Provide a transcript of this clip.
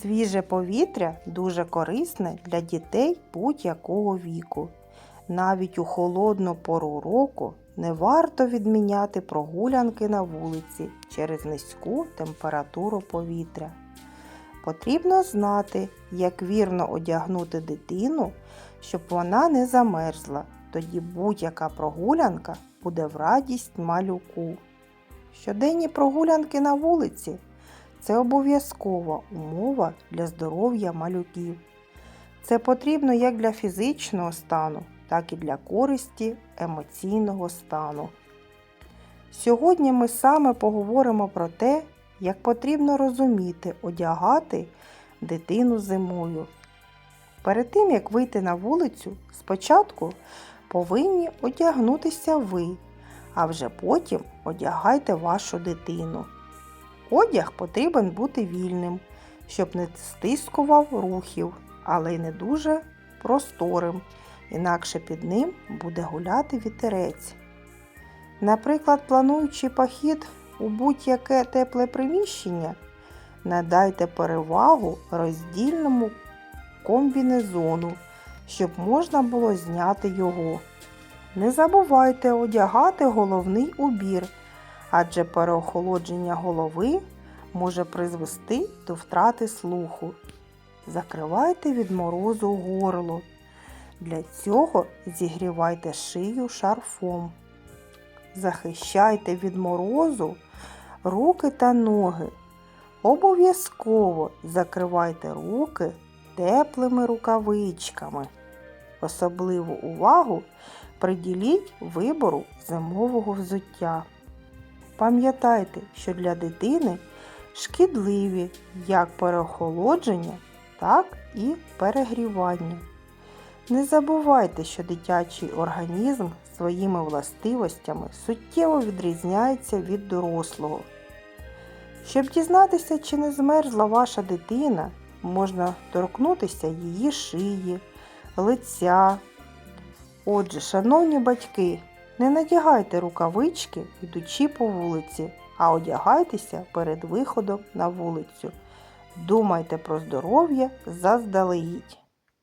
Свіже повітря дуже корисне для дітей будь-якого віку. Навіть у холодну пору року не варто відміняти прогулянки на вулиці через низьку температуру повітря. Потрібно знати, як вірно одягнути дитину, щоб вона не замерзла. Тоді будь-яка прогулянка буде в радість малюку. Щоденні прогулянки на вулиці це обов'язкова умова для здоров'я малюків. Це потрібно як для фізичного стану, так і для користі емоційного стану. Сьогодні ми саме поговоримо про те, як потрібно розуміти, одягати дитину зимою. Перед тим, як вийти на вулицю, спочатку повинні одягнутися ви, а вже потім одягайте вашу дитину. Одяг потрібен бути вільним, щоб не стискував рухів, але й не дуже просторим, інакше під ним буде гуляти вітерець. Наприклад, плануючи похід у будь-яке тепле приміщення, надайте перевагу роздільному комбінезону, щоб можна було зняти його. Не забувайте одягати головний убір, адже переохолодження голови може призвести до втрати слуху. Закривайте від морозу горло. Для цього зігрівайте шию шарфом. Захищайте від морозу руки та ноги. Обов'язково закривайте руки теплими рукавичками. Особливу увагу приділіть вибору зимового взуття. Пам'ятайте, що для дитини шкідливі як переохолодження, так і перегрівання. Не забувайте, що дитячий організм своїми властивостями суттєво відрізняється від дорослого. Щоб дізнатися, чи не змерзла ваша дитина, можна торкнутися її шиї, лиця. Отже, шановні батьки, не надягайте рукавички, йдучи по вулиці, а одягайтеся перед виходом на вулицю. Думайте про здоров'я заздалегідь.